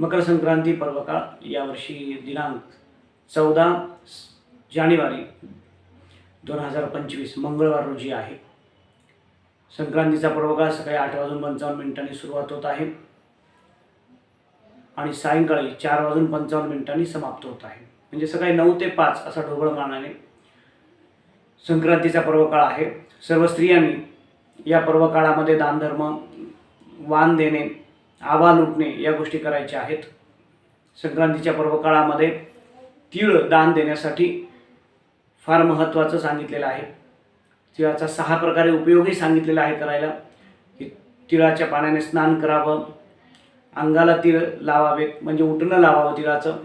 मकर संक्रांती पर्वकाळ यावर्षी दिनांक चौदा जानेवारी दोन हजार पंचवीस मंगळवार रोजी आहे. संक्रांतीचा पर्वकाळ सकाळी आठ वाजून पंचावन्न मिनिटांनी सुरुवात होत आहे आणि सायंकाळी चार वाजून पंचावन्न मिनिटांनी समाप्त होत आहे. म्हणजे सकाळी नऊ ते पाच असा ढोबळ मानाने संक्रांतीचा पर्वकाळ आहे. सर्व स्त्रियांनी या पर्वकाळामध्ये दानधर्म वान देणे आवा लुटणे या गोष्टी करायच्या आहेत. संक्रांतीच्या पर्वकाळामध्ये तीळ दान देण्यासाठी फार महत्त्वाचं सांगितलेलं आहे. तिळाचा सहा प्रकारे उपयोगही सांगितलेला आहे करायला. की तिळाच्या पाण्याने स्नान करावं. अंगाला तीळ लावावेत म्हणजे उठणं लावावं तिळाचं.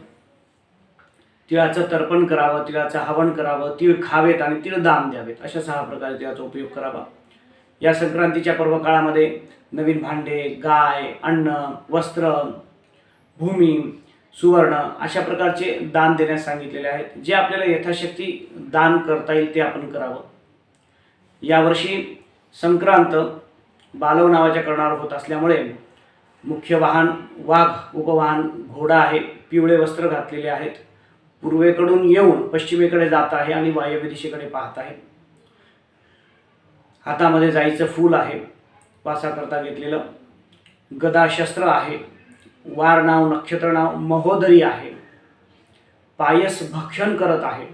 तिळाचं तर्पण करावं तिळाचं हवन करावं तीळ खावेत आणि तीळ दान द्यावेत. अशा सहा प्रकारे तिळाचा उपयोग करावा. या संक्रांतीच्या पर्व काळामध्ये नवीन भांडे गाय अन्न वस्त्र भूमी सुवर्ण अशा प्रकारचे दान देण्यास सांगितलेले आहेत. जे आपल्याला यथाशक्ती दान करता येईल ते आपण करावं. यावर्षी संक्रांत बालव नावाच्या करणार होत असल्यामुळे मुख्य वाहन वाघ उपवाहन घोडा आहे पिवळे वस्त्र घातलेले आहेत. पूर्वेकडून येऊन पश्चिमेकडे जात आहे आणि वायव्य दिशेकडे पाहत आहे. हातामध्ये जाईचं फूल आहे. वासाकरता घेतलेलं गदाशस्त्र आहे. वार नाव नक्षत्र नाव महोदरी आहे. पायस भक्षण करत आहे.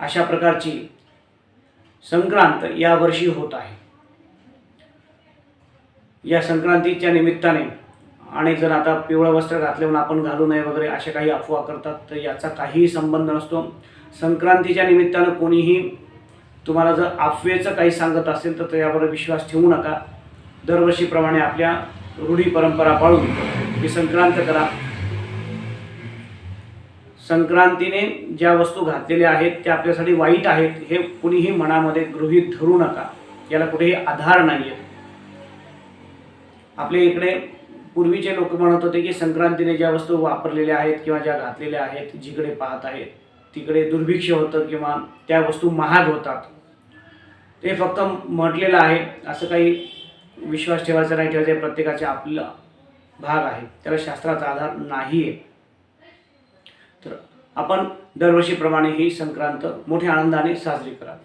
अशा प्रकारची संक्रांत यावर्षी होत आहे. या संक्रांतीच्या निमित्ताने अनेक जण आता पिवळं वस्त्र घातले म्हणून आपण घालू नये वगैरे अशा काही अफवा करतात. तर याचा काहीही संबंध नसतो. संक्रांतीच्या निमित्तानं कोणीही तुम्हाला जर अफवेचं काही सांगत असेल तर त्यावर विश्वास ठेवू नका. दरवर्षीप्रमाणे आपल्या रूढी परंपरा पाळून ही संक्रांत करा. संक्रांतीने ज्या वस्तू घातलेल्या आहेत त्या आपल्यासाठी वाईट आहेत हे कुणीही मनामध्ये गृहीत धरू नका. याला कुठेही आधार नाही आहे आपल्या इकडे पूर्वीचे लोक म्हणत होते की संक्रांतीने ज्या वस्तू वापरलेल्या आहेत किंवा ज्या घातलेल्या आहेत जिकडे पाहत आहेत तिकडे दुर्भिक्ष होतं किंवा त्या वस्तू महाग होतात. ते फक्त म्हटलेलं आहे असं काही विश्वास ठेवायचा नाही ठेवायचा प्रत्येकाचे आपला भाग आहे. त्याला शास्त्राचा आधार नाही आहे तर आपण दरवर्षीप्रमाणे ही संक्रांत मोठ्या आनंदाने साजरी करा.